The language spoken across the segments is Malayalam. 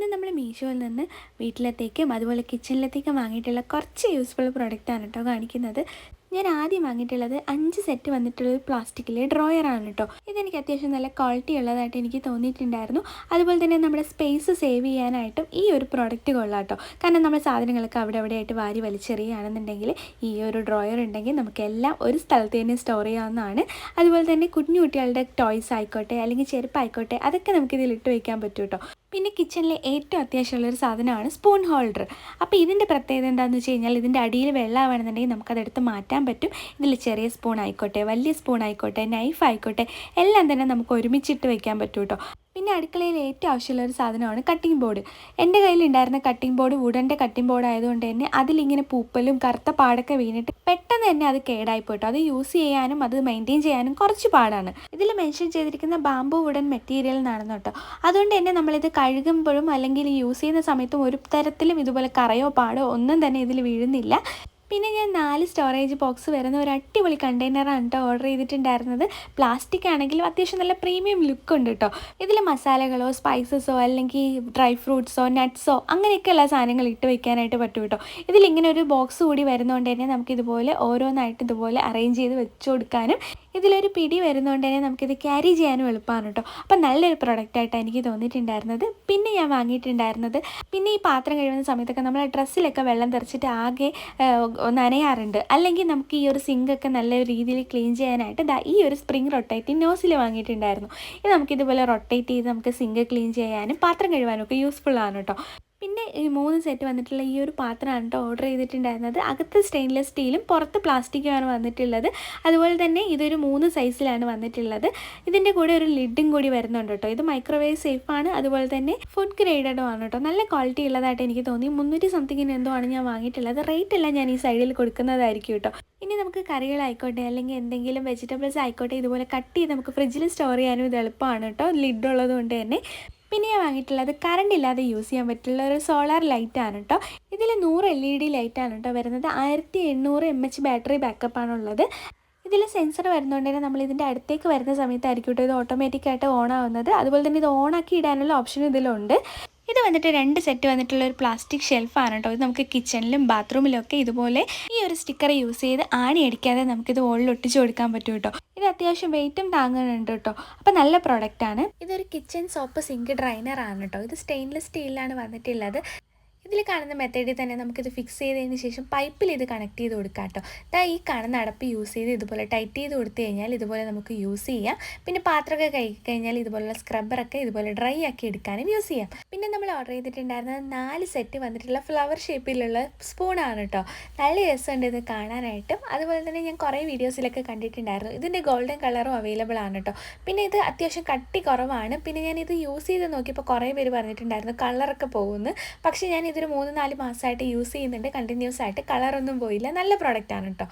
ഇന്ന് നമ്മൾ മീഷോയിൽ നിന്ന് വീട്ടിലത്തേക്കും അതുപോലെ കിച്ചണിലത്തേക്കും വാങ്ങിയിട്ടുള്ള കുറച്ച് യൂസ്ഫുൾ പ്രൊഡക്റ്റാണ് കേട്ടോ കാണിക്കുന്നത്. ഞാൻ ആദ്യം വാങ്ങിയിട്ടുള്ളത് അഞ്ച് സെറ്റ് വന്നിട്ടുള്ള ഒരു പ്ലാസ്റ്റിക്കിലെ ഡ്രോയറാണ് കേട്ടോ ഇതെനിക്ക് അത്യാവശ്യം നല്ല ക്വാളിറ്റി ഉള്ളതായിട്ട് എനിക്ക് തോന്നിയിട്ടുണ്ടായിരുന്നു. അതുപോലെ തന്നെ നമ്മുടെ സ്പേസ് സേവ് ചെയ്യാനായിട്ടും ഈ ഒരു പ്രോഡക്റ്റ് കൊള്ളാം കേട്ടോ കാരണം നമ്മൾ സാധനങ്ങളൊക്കെ അവിടെ അവിടെയായിട്ട് വാരി വലിച്ചെറിയുകയാണെന്നുണ്ടെങ്കിൽ ഈ ഒരു ഡ്രോയർ ഉണ്ടെങ്കിൽ നമുക്കെല്ലാം ഒരു സ്ഥലത്ത് തന്നെ സ്റ്റോർ ചെയ്യാവുന്നതാണ്. അതുപോലെ തന്നെ കുഞ്ഞു കുട്ടികളുടെ ടോയ്സ് ആയിക്കോട്ടെ അല്ലെങ്കിൽ ചെരുപ്പായിക്കോട്ടെ അതൊക്കെ നമുക്ക് ഇതിൽ ഇട്ട് വയ്ക്കാൻ പറ്റും കേട്ടോ പിന്നെ കിച്ചണിലെ ഏറ്റവും അത്യാവശ്യമുള്ളൊരു സാധനമാണ് സ്പൂൺ ഹോൾഡർ അപ്പോൾ ഇതിന്റെ പ്രത്യേകത എന്താണെന്ന് വെച്ച് കഴിഞ്ഞാൽ ഇതിന്റെ അടിയിൽ വെള്ളമാണെന്നുണ്ടെങ്കിൽ നമുക്കതെടുത്ത് മാറ്റാൻ പറ്റും. ഇതിൽ ചെറിയ സ്പൂൺ ആയിക്കോട്ടെ വലിയ സ്പൂൺ ആയിക്കോട്ടെ നൈഫ് ആയിക്കോട്ടെ എല്ലാം തന്നെ നമുക്ക് ഒരുമിച്ചിട്ട് വയ്ക്കാൻ പറ്റും കേട്ടോ പിന്നെ അടുക്കളയിൽ ഏറ്റവും ആവശ്യമുള്ള ഒരു സാധനമാണ് കട്ടിംഗ് ബോർഡ് എന്റെ കയ്യിലുണ്ടായിരുന്ന കട്ടിംഗ് ബോർഡ് വുഡന്റെ കട്ടിംഗ് ബോർഡ് ആയതുകൊണ്ട് തന്നെ അതിലിങ്ങനെ പൂപ്പലും കറുത്ത പാടൊക്കെ വീണിട്ട് പെട്ടെന്ന് തന്നെ അത് കേടായി പോയിട്ടോ അത് യൂസ് ചെയ്യാനും അത് മെയിന്റെയിൻ ചെയ്യാനും കുറച്ച് പാടാണ്. ഇതിൽ മെൻഷൻ ചെയ്തിരിക്കുന്ന ബാംബു വുഡൻ മെറ്റീരിയൽ എന്നാണെന്ന് കേട്ടോ. അതുകൊണ്ട് തന്നെ നമ്മളിത് കഴുകുമ്പോഴും അല്ലെങ്കിൽ യൂസ് ചെയ്യുന്ന സമയത്തും ഒരു തരത്തിലും ഇതുപോലെ കറയോ പാടോ ഒന്നും തന്നെ ഇതിൽ വീഴുന്നില്ല. പിന്നെ ഞാൻ നാല് സ്റ്റോറേജ് ബോക്സ് വരുന്ന ഒരു അടിപൊളി കണ്ടെയ്നറാണ് കേട്ടോ ഓർഡർ ചെയ്തിട്ടുണ്ടായിരുന്നത്. പ്ലാസ്റ്റിക് ആണെങ്കിലും അത്യാവശ്യം നല്ല പ്രീമിയം ലുക്ക് ഉണ്ട് കേട്ടോ ഇതിൽ മസാലകളോ സ്പൈസസോ അല്ലെങ്കിൽ ഡ്രൈ ഫ്രൂട്ട്സോ നട്ട്സോ അങ്ങനെയൊക്കെയുള്ള സാധനങ്ങൾ ഇട്ട് വെക്കാനായിട്ട് പറ്റും കേട്ടോ ഇതിലിങ്ങനെ ഒരു ബോക്സ് കൂടി വരുന്നതുകൊണ്ട് തന്നെ നമുക്ക് ഇതുപോലെ ഓരോന്നായിട്ട് ഇതുപോലെ അറേഞ്ച് ചെയ്ത് വെച്ചു കൊടുക്കാനും ഇതിലൊരു പിടി വരുന്നതുകൊണ്ട് തന്നെ നമുക്കിത് ക്യാരി ചെയ്യാനും എളുപ്പമാണ് കേട്ടോ. അപ്പം നല്ലൊരു പ്രൊഡക്റ്റായിട്ടാണ് എനിക്ക് തോന്നിയിട്ടുണ്ടായിരുന്നത്. പിന്നെ ഞാൻ വാങ്ങിയിട്ടുണ്ടായിരുന്നത് പിന്നെ ഈ പാത്രം കഴുകുന്ന സമയത്തൊക്കെ നമ്മൾ ഡ്രസ്സിലൊക്കെ വെള്ളം തെറിച്ചിട്ട് ആകെ നനയാറുണ്ട് അല്ലെങ്കിൽ നമുക്ക് ഈ ഒരു സിങ്കൊക്കെ നല്ല രീതിയിൽ ക്ലീൻ ചെയ്യാനായിട്ട് ദാ ഈ ഒരു സ്പ്രിങ് റൊട്ടേറ്റ് നോസിൽ വാങ്ങിയിട്ടുണ്ടായിരുന്നു. ഇത് നമുക്കിതുപോലെ റൊട്ടേറ്റ് ചെയ്ത് നമുക്ക് സിങ്ക് ക്ലീൻ ചെയ്യാനും പാത്രം കഴുകാനും ഒക്കെ യൂസ്ഫുൾ ആണ് കേട്ടോ. പിന്നെ ഈ മൂന്ന് സെറ്റ് വന്നിട്ടുള്ള ഈ ഒരു പാത്രമാണ് കേട്ടോ ഓർഡർ ചെയ്തിട്ടുണ്ടായിരുന്നത്. അകത്ത് സ്റ്റെയിൻലെസ് സ്റ്റീലും പുറത്ത് പ്ലാസ്റ്റിക്കുമാണ് വന്നിട്ടുള്ളത്. അതുപോലെ തന്നെ ഇതൊരു മൂന്ന് സൈസിലാണ് വന്നിട്ടുള്ളത്. ഇതിന്റെ കൂടെ ഒരു ലിഡും കൂടി വരുന്നുണ്ട് കേട്ടോ ഇത് മൈക്രോവേവ് സേഫാണ് അതുപോലെ തന്നെ ഫുഡ് ഗ്രേഡഡും ആണ് കേട്ടോ നല്ല ക്വാളിറ്റി ഉള്ളതായിട്ട് എനിക്ക് തോന്നി. മുന്നൂറ്റി സംതിങ്ങിന് എന്തോ ആണ് ഞാൻ വാങ്ങിയിട്ടുള്ളത്. റേറ്റ് എല്ലാം ഞാൻ ഈ സൈഡിൽ കൊടുക്കുന്നതായിരിക്കും കേട്ടോ ഇനി നമുക്ക് കറികളായിക്കോട്ടെ അല്ലെങ്കിൽ എന്തെങ്കിലും വെജിറ്റബിൾസ് ആയിക്കോട്ടെ ഇതുപോലെ കട്ട് ചെയ്ത് നമുക്ക് ഫ്രിഡ്ജിൽ സ്റ്റോർ ചെയ്യാനും ഇത് എളുപ്പമാണ് കേട്ടോ ലിഡ് ഉള്ളത് കൊണ്ട് തന്നെ. പിന്നെ ഞാൻ വാങ്ങിയിട്ടുള്ളത് കറണ്ട് ഇല്ലാതെ യൂസ് ചെയ്യാൻ പറ്റുള്ള ഒരു സോളാർ ലൈറ്റാണ് കേട്ടോ ഇതിൽ നൂറ് എൽ ഇ ഡി ലൈറ്റാണ് കേട്ടോ വരുന്നത്. ആയിരത്തി എണ്ണൂറ് എം എച്ച് ബാറ്ററി ബാക്കപ്പാണുള്ളത് ഇതിൽ സെൻസർ വരുന്നതുകൊണ്ട് തന്നെ നമ്മൾ ഇതിന്റെ അടുത്തേക്ക് വരുന്ന സമയത്തായിരിക്കും കേട്ടോ ഇത് ഓട്ടോമാറ്റിക്കായിട്ട് ഓൺ ആവുന്നത്. അതുപോലെ തന്നെ ഇത് ഓൺ ആക്കി ഇടാനുള്ള ഓപ്ഷൻ ഇതിലുണ്ട്. ഇത് വന്നിട്ട് രണ്ട് സെറ്റ് വന്നിട്ടുള്ള ഒരു പ്ലാസ്റ്റിക് ഷെൽഫാണ് കേട്ടോ ഇത് നമുക്ക് കിച്ചണിലും ബാത്റൂമിലും ഒക്കെ ഇതുപോലെ ഈ ഒരു സ്റ്റിക്കർ യൂസ് ചെയ്ത് ആണി അടിക്കാതെ നമുക്കിത് ഓളിൽ ഒട്ടിച്ചു കൊടുക്കാൻ പറ്റും കേട്ടോ ഇത് അത്യാവശ്യം വെയിറ്റും താങ്ങുന്നുണ്ട് കേട്ടോ അപ്പം നല്ല പ്രോഡക്റ്റ് ആണ്. ഇതൊരു കിച്ചൺ സോപ്പ് സിങ്ക് ഡ്രൈനർ ആണ് കേട്ടോ ഇത് സ്റ്റെയിൻലെസ് സ്റ്റീലിലാണ് വന്നിട്ടുള്ളത്. ഇതിൽ കാണുന്ന മെത്തേഡിൽ തന്നെ നമുക്കിത് ഫിക്സ് ചെയ്തതിന് ശേഷം പൈപ്പിൽ ഇത് കണക്ട് ചെയ്ത് കൊടുക്കാം കേട്ടോ ഈ കാണുന്ന അടപ്പ് യൂസ് ചെയ്ത് ഇതുപോലെ ടൈറ്റ് ചെയ്ത് കൊടുത്തു കഴിഞ്ഞാൽ ഇതുപോലെ നമുക്ക് യൂസ് ചെയ്യാം. പിന്നെ പാത്രമൊക്കെ കഴുകി കഴിഞ്ഞാൽ ഇതുപോലുള്ള സ്ക്രബ്ബറൊക്കെ ഇതുപോലെ ഡ്രൈ ആക്കി എടുക്കാനും യൂസ് ചെയ്യാം. പിന്നെ നമ്മൾ ഓർഡർ ചെയ്തിട്ടുണ്ടായിരുന്നത് നാല് സെറ്റ് വന്നിട്ടുള്ള ഫ്ലവർ ഷേപ്പിലുള്ള സ്പൂണാണ് കേട്ടോ നല്ല രസമുണ്ട് ഇത് കാണാനായിട്ടും. അതുപോലെ തന്നെ ഞാൻ കുറേ വീഡിയോസിലൊക്കെ കണ്ടിട്ടുണ്ടായിരുന്നു. ഇതിന്റെ ഗോൾഡൻ കളറും അവൈലബിൾ ആണ് കേട്ടോ പിന്നെ ഇത് അത്യാവശ്യം കട്ടി കുറവാണ്. പിന്നെ ഞാൻ ഇത് യൂസ് ചെയ്ത് നോക്കിയപ്പോൾ കുറേ പേര് പറഞ്ഞിട്ടുണ്ടായിരുന്നു കളറൊക്കെ പോകുന്നു. പക്ഷേ ഞാൻ ഇതൊരു മൂന്ന് നാല് മാസമായിട്ട് യൂസ് ചെയ്യുന്നുണ്ട്. കണ്ടിന്യൂസ് ആയിട്ട് കളറൊന്നും പോയില്ല. നല്ല പ്രോഡക്റ്റാണ് കേട്ടോ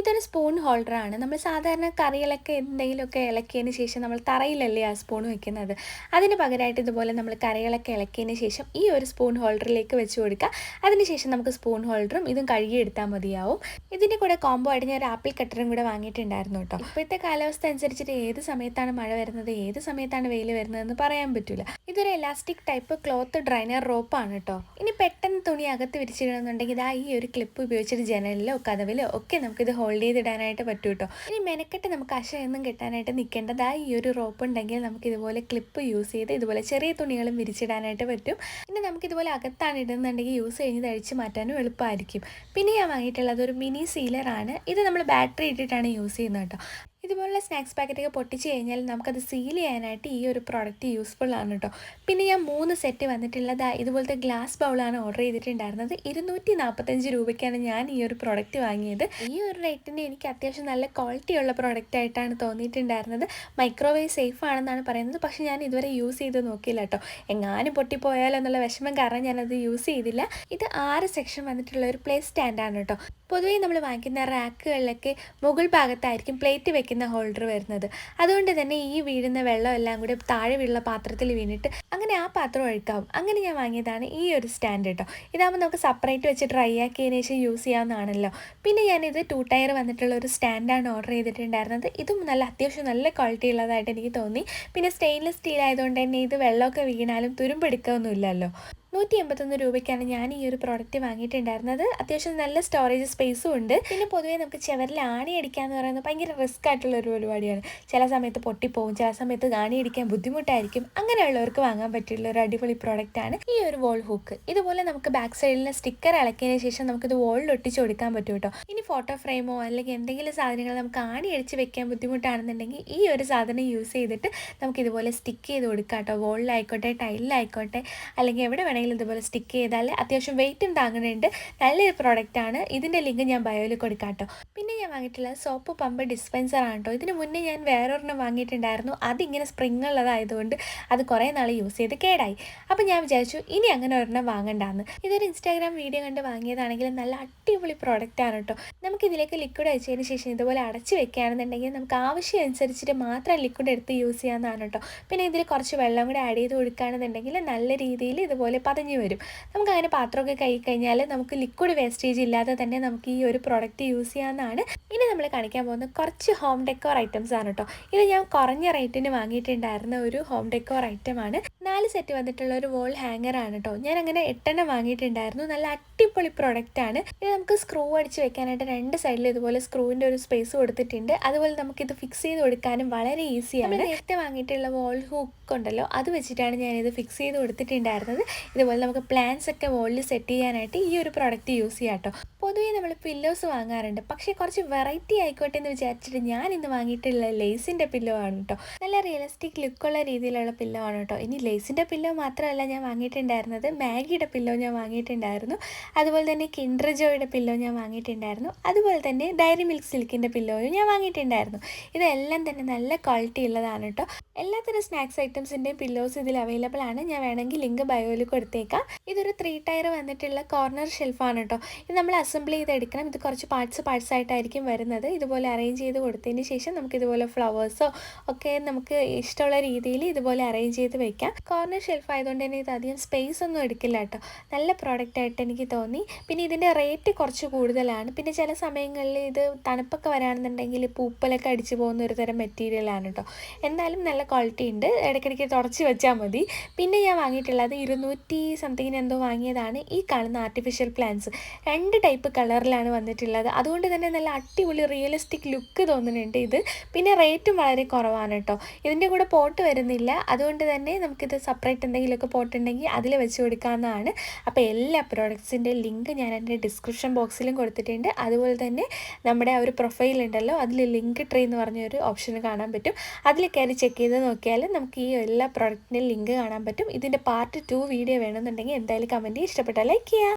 ഇതൊരു സ്പൂൺ ഹോൾഡറാണ് നമ്മൾ സാധാരണ കറികളൊക്കെ എന്തെങ്കിലുമൊക്കെ ഇളക്കിയതിന് ശേഷം നമ്മൾ തറയിലല്ലേ ആ സ്പൂൺ വെക്കുന്നത്? അതിന് പകരമായിട്ട് ഇതുപോലെ നമ്മൾ കറികളൊക്കെ ഇളക്കിയതിന് ശേഷം ഈ ഒരു സ്പൂൺ ഹോൾഡറിലേക്ക് വെച്ച് കൊടുക്കുക. അതിനുശേഷം നമുക്ക് സ്പൂൺ ഹോൾഡറും ഇതും കഴുകിയെടുത്താൽ മതിയാവും. ഇതിന്റെ കൂടെ കോംബോ ആയിട്ട് ഞാൻ ഒരു ആപ്പിൾ കട്ടറും കൂടെ വാങ്ങിയിട്ടുണ്ടായിരുന്നു കേട്ടോ. ഇപ്പോഴത്തെ കാലാവസ്ഥ അനുസരിച്ചിട്ട് ഏത് സമയത്താണ് മഴ വരുന്നത്? ഏത് സമയത്താണ് വെയിൽ വരുന്നതെന്ന് പറയാൻ പറ്റില്ല. ഇതൊരു എലാസ്റ്റിക് ടൈപ്പ് ക്ലോത്ത് ഡ്രൈനർ റോപ്പാണ് കേട്ടോ. ഇനി പെട്ടെന്ന് തുണി അകത്ത് വിരിച്ചിടണമെന്നുണ്ടെങ്കിൽ ഇതാ ഈ ഒരു ക്ലിപ്പ് ഉപയോഗിച്ചിട്ട് ജനലിലോ കഥവിലോ ഒക്കെ നമുക്കിത് ഹോൾഡ് ചെയ്തിടാനായിട്ട് പറ്റും കേട്ടോ ഇനി മെനക്കെട്ട് നമുക്ക് അശയൊന്നും കെട്ടാനായിട്ട് നിൽക്കേണ്ടതായി ഈ ഒരു റോപ്പ് ഉണ്ടെങ്കിൽ നമുക്ക് ഇതുപോലെ ക്ലിപ്പ് യൂസ് ചെയ്ത് ഇതുപോലെ ചെറിയ തുണികളും വിരിച്ചിടാനായിട്ട് പറ്റും. പിന്നെ നമുക്ക് ഇതുപോലെ അകത്താണ് ഇടുന്നുണ്ടെങ്കിൽ യൂസ് കഴിഞ്ഞ് തഴിച്ച് മാറ്റാനും എളുപ്പമായിരിക്കും. പിന്നെ ഞാൻ വാങ്ങിയിട്ടുള്ളത് ഒരു മിനി സീലറാണ് ഇത് നമ്മൾ ബാറ്ററി ഇട്ടിട്ടാണ് യൂസ് ചെയ്യുന്നത് കേട്ടോ. ഇതുപോലുള്ള സ്നാക്സ് പാക്കറ്റൊക്കെ പൊട്ടിച്ച് കഴിഞ്ഞാൽ നമുക്കത് സീൽ ചെയ്യാനായിട്ട് ഈ ഒരു പ്രോഡക്റ്റ് യൂസ്ഫുൾ ആണ് കേട്ടോ പിന്നെ ഞാൻ മൂന്ന് സെറ്റ് വന്നിട്ടുള്ളത് ഇതുപോലത്തെ ഗ്ലാസ് ബൗളാണ് ഓർഡർ ചെയ്തിട്ടുണ്ടായിരുന്നത്. ഇരുന്നൂറ്റി നാൽപ്പത്തഞ്ച് രൂപയ്ക്കാണ് ഞാൻ ഈ ഒരു പ്രോഡക്റ്റ് വാങ്ങിയത്. ഈ ഒരു റേറ്റിന് എനിക്ക് അത്യാവശ്യം നല്ല ക്വാളിറ്റി ഉള്ള പ്രോഡക്റ്റ് ആയിട്ടാണ് തോന്നിയിട്ടുണ്ടായിരുന്നത്. മൈക്രോവേവ് സേഫ് ആണെന്നാണ് പറയുന്നത്. പക്ഷേ ഞാൻ ഇതുവരെ യൂസ് ചെയ്ത് നോക്കിയില്ല കേട്ടോ എങ്ങാനും പൊട്ടിപ്പോയാലോ എന്നുള്ള വിഷമം കാരണം ഞാനത് യൂസ് ചെയ്തില്ല. ഇത് ആറ് സെക്ഷൻ വന്നിട്ടുള്ള ഒരു പ്ലേ സ്റ്റാൻഡാണ് കേട്ടോ പൊതുവേ നമ്മൾ വാങ്ങിക്കുന്ന റാക്കുകളിലൊക്കെ മുകൾ ഭാഗത്തായിരിക്കും പ്ലേറ്റ് വെക്കുന്ന ഹോൾഡർ വരുന്നത്. അതുകൊണ്ട് തന്നെ ഈ വീഴുന്ന വെള്ളം എല്ലാം കൂടി താഴെ വീഴുന്ന പാത്രത്തിൽ വീണിട്ട് അങ്ങനെ ആ പാത്രം ഒഴുക്കാവും അങ്ങനെ ഞാൻ വാങ്ങിയതാണ് ഈ ഒരു സ്റ്റാൻഡ് കേട്ടോ ഇതാകുമ്പോൾ നമുക്ക് സെപ്പറേറ്റ് വെച്ച് ഡ്രൈ ആക്കിയതിന് ശേഷം യൂസ് ചെയ്യാവുന്നതാണല്ലോ. പിന്നെ ഞാനിത് ടു ടയർ വന്നിട്ടുള്ള ഒരു സ്റ്റാൻഡാണ് ഓർഡർ ചെയ്തിട്ടുണ്ടായിരുന്നത്. ഇതും നല്ല അത്യാവശ്യം നല്ല ക്വാളിറ്റി ഉള്ളതായിട്ട് എനിക്ക് തോന്നി. പിന്നെ സ്റ്റെയിൻലെസ് സ്റ്റീൽ ആയതുകൊണ്ട് തന്നെ ഇത് വെള്ളമൊക്കെ വീണാലും തുരുമ്പെടുക്കുകയൊന്നുമില്ലല്ലോ നൂറ്റി എൺപത്തൊന്ന് രൂപയ്ക്കാണ് ഞാൻ ഈ ഒരു പ്രോഡക്റ്റ് വാങ്ങിയിട്ടുണ്ടായിരുന്നത്. അത്യാവശ്യം നല്ല സ്റ്റോറേജ് സ്പേസും ഉണ്ട്. പിന്നെ പൊതുവേ നമുക്ക് ചെവരിൽ ആണി അടിക്കുക എന്ന് പറയുന്നത് ഭയങ്കര റിസ്ക് ആയിട്ടുള്ള ഒരു പരിപാടിയാണ്. ചില സമയത്ത് പൊട്ടിപ്പോവും ചില സമയത്ത് ആണി അടിക്കാൻ ബുദ്ധിമുട്ടായിരിക്കും. അങ്ങനെയുള്ളവർക്ക് വാങ്ങാൻ പറ്റിയുള്ള ഒരു അടിപൊളി പ്രോഡക്റ്റ് ആണ് ഈ ഒരു വോൾ ഹുക്ക് ഇതുപോലെ നമുക്ക് ബാക്ക് സൈഡിലെ സ്റ്റിക്കർ ഇളക്കിയതിന് ശേഷം നമുക്കിത് വോളിൽ ഒട്ടിച്ച് കൊടുക്കാൻ പറ്റും കേട്ടോ. ഇനി ഫോട്ടോ ഫ്രെയിമോ അല്ലെങ്കിൽ എന്തെങ്കിലും സാധനങ്ങൾ നമുക്ക് ആണി അടിച്ച് വെക്കാൻ ബുദ്ധിമുട്ടാണെന്നുണ്ടെങ്കിൽ ഈ ഒരു സാധനം യൂസ് ചെയ്തിട്ട് നമുക്ക് ഇതുപോലെ സ്റ്റിക്ക് ചെയ്ത് കൊടുക്കാം കേട്ടോ. വോളിലായിക്കോട്ടെ ടൈലിലായിക്കോട്ടെ അല്ലെങ്കിൽ എവിടെ വേണമെങ്കിലും ഇതുപോലെ സ്റ്റിക്ക് ചെയ്താൽ അത്യാവശ്യം വെയിറ്റും താങ്ങുന്നുണ്ട്. നല്ലൊരു പ്രോഡക്റ്റ് ആണ്. ഇതിന്റെ ലിങ്ക് ഞാൻ ബയോയിൽ കൊടുക്കാം കേട്ടോ. പിന്നെ ഞാൻ വാങ്ങിയിട്ടുള്ള സോപ്പ് പമ്പ് ഡിസ്പെൻസർ ആണ് കേട്ടോ. ഇതിന് മുന്നേ ഞാൻ വേറൊരെണ്ണം വാങ്ങിയിട്ടുണ്ടായിരുന്നു. അതിങ്ങനെ സ്പ്രിങ് ഉള്ളതായതുകൊണ്ട് അത് കുറേ നാൾ യൂസ് ചെയ്ത് കേടായി. അപ്പോൾ ഞാൻ വിചാരിച്ചു ഇനി അങ്ങനെ ഒരെണ്ണം വാങ്ങണ്ടെന്ന്. ഇതൊരു ഇൻസ്റ്റാഗ്രാം വീഡിയോ കണ്ട് വാങ്ങിയതാണെങ്കിൽ നല്ല അടിപൊളി പ്രോഡക്റ്റ് ആണ് കേട്ടോ നമുക്ക് ഇതിലേക്ക് ലിക്വിഡ് അയച്ചതിന് ശേഷം ഇതുപോലെ അടച്ച് വെക്കുകയാണെന്നുണ്ടെങ്കിൽ നമുക്ക് ആവശ്യം അനുസരിച്ചിട്ട് മാത്രം ലിക്വിഡ് എടുത്ത് യൂസ് ചെയ്യാവുന്നതാണ് കേട്ടോ പിന്നെ ഇതിൽ കുറച്ച് വെള്ളം കൂടി ആഡ് ചെയ്ത് കൊടുക്കുകയാണെന്നുണ്ടെങ്കിൽ നല്ല രീതിയിൽ ഇതുപോലെ പതഞ്ഞു വരും. നമുക്ക് അങ്ങനെ പാത്രമൊക്കെ കൈ കഴിഞ്ഞാൽ നമുക്ക് ലിക്വിഡ് വേസ്റ്റേജ് ഇല്ലാതെ തന്നെ നമുക്ക് ഈ ഒരു പ്രോഡക്റ്റ് യൂസ് ചെയ്യാവുന്നതാണ്. ഇനി നമ്മൾ കാണിക്കാൻ പോകുന്ന കുറച്ച് ഹോം ഡെക്കോർ ഐറ്റംസ് ആണ് കേട്ടോ ഇത് ഞാൻ കുറഞ്ഞ റേറ്റിന് വാങ്ങിയിട്ടുണ്ടായിരുന്ന ഒരു ഹോം ഡെക്കോർ ഐറ്റം ആണ്. നാല് സെറ്റ് വന്നിട്ടുള്ള ഒരു വോൾ ഹാങ്ങർ ആണ് കേട്ടോ ഞാൻ അങ്ങനെ എട്ടെണ്ണം വാങ്ങിയിട്ടുണ്ടായിരുന്നു. നല്ല അടിപൊളി പ്രോഡക്റ്റ് ആണ്. ഇത് നമുക്ക് സ്ക്രൂ അടിച്ച് വെക്കാനായിട്ട് രണ്ട് സൈഡിൽ ഇതുപോലെ സ്ക്രൂവിന്റെ ഒരു സ്പേസ് കൊടുത്തിട്ടുണ്ട്. അതുപോലെ നമുക്ക് ഇത് ഫിക്സ് ചെയ്ത് കൊടുക്കാനും വളരെ ഈസിയാണ് നേരത്തെ വാങ്ങിയിട്ടുള്ള വോൾ ഹുക്ക് ഉണ്ടല്ലോ അത് വെച്ചിട്ടാണ് ഞാൻ ഇത് ഫിക്സ് ചെയ്ത് കൊടുത്തിട്ടുണ്ടായിരുന്നത്. ഇതുപോലെ നമുക്ക് പ്ലാൻസ് ഒക്കെ വോളിൽ സെറ്റ് ചെയ്യാനായിട്ട് ഈ ഒരു പ്രൊഡക്റ്റ് യൂസ് ചെയ്യാം കേട്ടോ പൊതുവേ നമ്മൾ പില്ലോസ് വാങ്ങാറുണ്ട്. പക്ഷേ കുറച്ച് വെറൈറ്റി ആയിക്കോട്ടെ എന്ന് വിചാരിച്ചിട്ട് ഞാൻ ഇന്ന് വാങ്ങിയിട്ടുള്ള ലേസിന്റെ പില്ലോ ആണ് കേട്ടോ നല്ല റിയലിസ്റ്റിക് ലുക്കുള്ള രീതിയിലുള്ള പില്ലോ ആണ് കേട്ടോ ഇനി ലേസിന്റെ പില്ലോ മാത്രമല്ല ഞാൻ വാങ്ങിയിട്ടുണ്ടായിരുന്നത് മാഗിയുടെ പില്ലോ ഞാൻ വാങ്ങിയിട്ടുണ്ടായിരുന്നു അതുപോലെ തന്നെ കിൻഡർ ജോയുടെ പില്ലോ ഞാൻ വാങ്ങിയിട്ടുണ്ടായിരുന്നു അതുപോലെ തന്നെ ഡയറി മിൽക്ക് സിൽക്കിന്റെ പില്ലോയും ഞാൻ വാങ്ങിയിട്ടുണ്ടായിരുന്നു. ഇതെല്ലാം തന്നെ നല്ല ക്വാളിറ്റി ഉള്ളതാണ് കേട്ടോ എല്ലാത്തരം സ്നാക്സ് ഐറ്റംസിന്റെയും പില്ലോസ് ഇതിൽ അവൈലബിൾ ആണ്. ഞാൻ വേണമെങ്കിൽ ലിങ്ക് ബയോയിൽ കൊടുത്തേക്കാം. ഇതൊരു ത്രീ ടയർ വന്നിട്ടുള്ള കോർണർ ഷെൽഫാണ് കേട്ടോ ഇത് നമ്മൾ അസംബിൾ ചെയ്തെടുക്കണം. ഇത് കുറച്ച് പാർട്സ് പാർട്സ് ആയിട്ടായിരിക്കും വരുന്നത്. ഇതുപോലെ അറേഞ്ച് ചെയ്ത് കൊടുത്തതിന് ശേഷം നമുക്ക് ഇതുപോലെ ഫ്ലവേഴ്സോ ഒക്കെ നമുക്ക് ഇഷ്ടമുള്ള രീതിയിൽ ഇതുപോലെ അറേഞ്ച് ചെയ്ത് വെക്കാം. കോർണർ ഷെൽഫ് ആയതുകൊണ്ട് തന്നെ ഇത് അധികം സ്പേസ് ഒന്നും എടുക്കില്ല കേട്ടോ. നല്ല പ്രോഡക്റ്റ് ആയിട്ട് എനിക്ക് തോന്നി. പിന്നെ ഇതിന്റെ റേറ്റ് കുറച്ച് കൂടുതലാണ്. പിന്നെ ചില സമയങ്ങളിൽ ഇത് തണുപ്പൊക്കെ വരാണെന്നുണ്ടെങ്കിൽ പൂപ്പലൊക്കെ അടിച്ചു പോകുന്ന ഒരു തരം മെറ്റീരിയലാണ് കേട്ടോ. എന്നാലും നല്ല ക്വാളിറ്റി ഉണ്ട്. ഇടയ്ക്കിടയ്ക്ക് തുടച്ച് വെച്ചാൽ മതി. പിന്നെ ഞാൻ വാങ്ങിയിട്ടുള്ളത് ഇരുന്നൂറ്റി സംതിങ്ങിന് എന്തോ വാങ്ങിയതാണ്. ഈ കാണുന്ന ആർട്ടിഫിഷ്യൽ പ്ലാന്റ്സ് രണ്ട് ടൈപ്പ് കളറിലാണ് വന്നിട്ടുള്ളത്. അതുകൊണ്ട് തന്നെ നല്ല അടിപൊളി റിയലിസ്റ്റിക് ലുക്ക് തോന്നുന്നുണ്ട് ഇത്. പിന്നെ റേറ്റും വളരെ കുറവാണ് കേട്ടോ. ഇതിന്റെ കൂടെ പോട്ട് വരുന്നില്ല. അതുകൊണ്ട് തന്നെ നമുക്കിത് സെപ്പറേറ്റ് എന്തെങ്കിലുമൊക്കെ പോട്ട് ഉണ്ടെങ്കിൽ അതിൽ വെച്ച് കൊടുക്കാവുന്നതാണ്. അപ്പോൾ എല്ലാ പ്രോഡക്ട്സിന്റെ ലിങ്ക് ഞാൻ എന്റെ ഡിസ്ക്രിപ്ഷൻ ബോക്സിലും കൊടുത്തിട്ടുണ്ട്. അതുപോലെ തന്നെ നമ്മുടെ ആ ഒരു പ്രൊഫൈൽ ഉണ്ടല്ലോ അതിൽ ലിങ്ക് ട്രീ എന്ന് പറഞ്ഞൊരു ഓപ്ഷൻ കാണാൻ പറ്റും. അതിൽ കയറി ചെക്ക് ചെയ്ത് നോക്കിയാൽ നമുക്ക് ഈ എല്ലാ പ്രോഡക്റ്റിന്റെയും ലിങ്ക് കാണാൻ പറ്റും. ഇതിന്റെ പാർട്ട് ടു വീഡിയോ വേണമെന്നുണ്ടെങ്കിൽ എന്തായാലും കമന്റ് ഇഷ്ടപ്പെട്ടാൽ ലൈക്ക് ചെയ്യുക